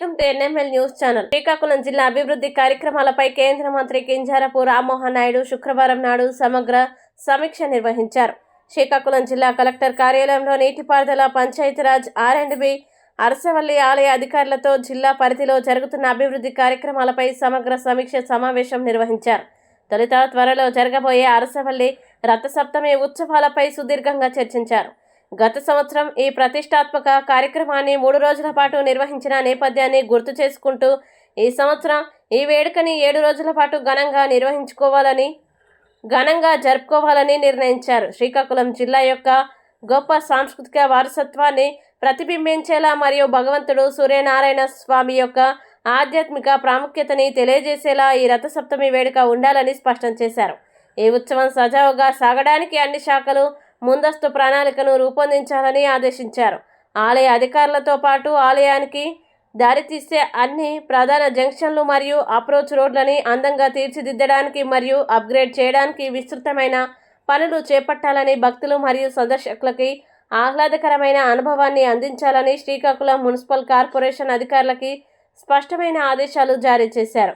NML news channel. Srikakulam జిల్లా అభివృద్ధి కార్యక్రమాలపై కేంద్ర మంత్రి కింజారపు రామ్మోహన్ నాయుడు శుక్రవారం నాడు సమగ్ర సమీక్ష నిర్వహించారు. శ్రీకాకుళం జిల్లా కలెక్టర్ కార్యాలయంలో నీటిపారుదల Panchayati Raj R and B Arasavalli ఆలయ అధికారులతో జిల్లా పరిధిలో జరుగుతున్న అభివృద్ధి కార్యక్రమాలపై సమగ్ర సమీక్ష సమావేశం నిర్వహించారు. తొలుత త్వరలో జరగబోయే అరసవల్లి రథసప్తమి ఉత్సవాలపై సుదీర్ఘంగా చర్చించారు. గత సంవత్సరం ఈ ప్రతిష్టాత్మక కార్యక్రమాన్ని మూడు రోజుల పాటు నిర్వహించిన నేపథ్యాన్ని గుర్తు చేసుకుంటూ ఈ సంవత్సరం ఈ వేడుకని ఏడు రోజుల పాటు ఘనంగా నిర్వహించుకోవాలని ఘనంగా జరుపుకోవాలని నిర్ణయించారు. శ్రీకాకుళం జిల్లా యొక్క గొప్ప సాంస్కృతిక వారసత్వాన్ని ప్రతిబింబించేలా మరియు భగవంతుడు సూర్యనారాయణ స్వామి యొక్క ఆధ్యాత్మిక ప్రాముఖ్యతని తెలియజేసేలా ఈ రథసప్తమి వేడుక ఉండాలని స్పష్టం చేశారు. ఈ ఉత్సవం సజావుగా సాగడానికి అన్ని శాఖలు ముందస్తు ప్రణాళికను రూపొందించాలని ఆదేశించారు. ఆలయ అధికారులతో పాటు ఆలయానికి దారితీసే అన్ని ప్రధాన జంక్షన్లు మరియు అప్రోచ్ రోడ్లని అందంగా తీర్చిదిద్దడానికి మరియు అప్గ్రేడ్ చేయడానికి విస్తృతమైన పనులు చేపట్టాలని భక్తులు మరియు సందర్శకులకి ఆహ్లాదకరమైన అనుభవాన్ని అందించాలని శ్రీకాకుళం మున్సిపల్ కార్పొరేషన్ అధికారులకి స్పష్టమైన ఆదేశాలు జారీ చేశారు.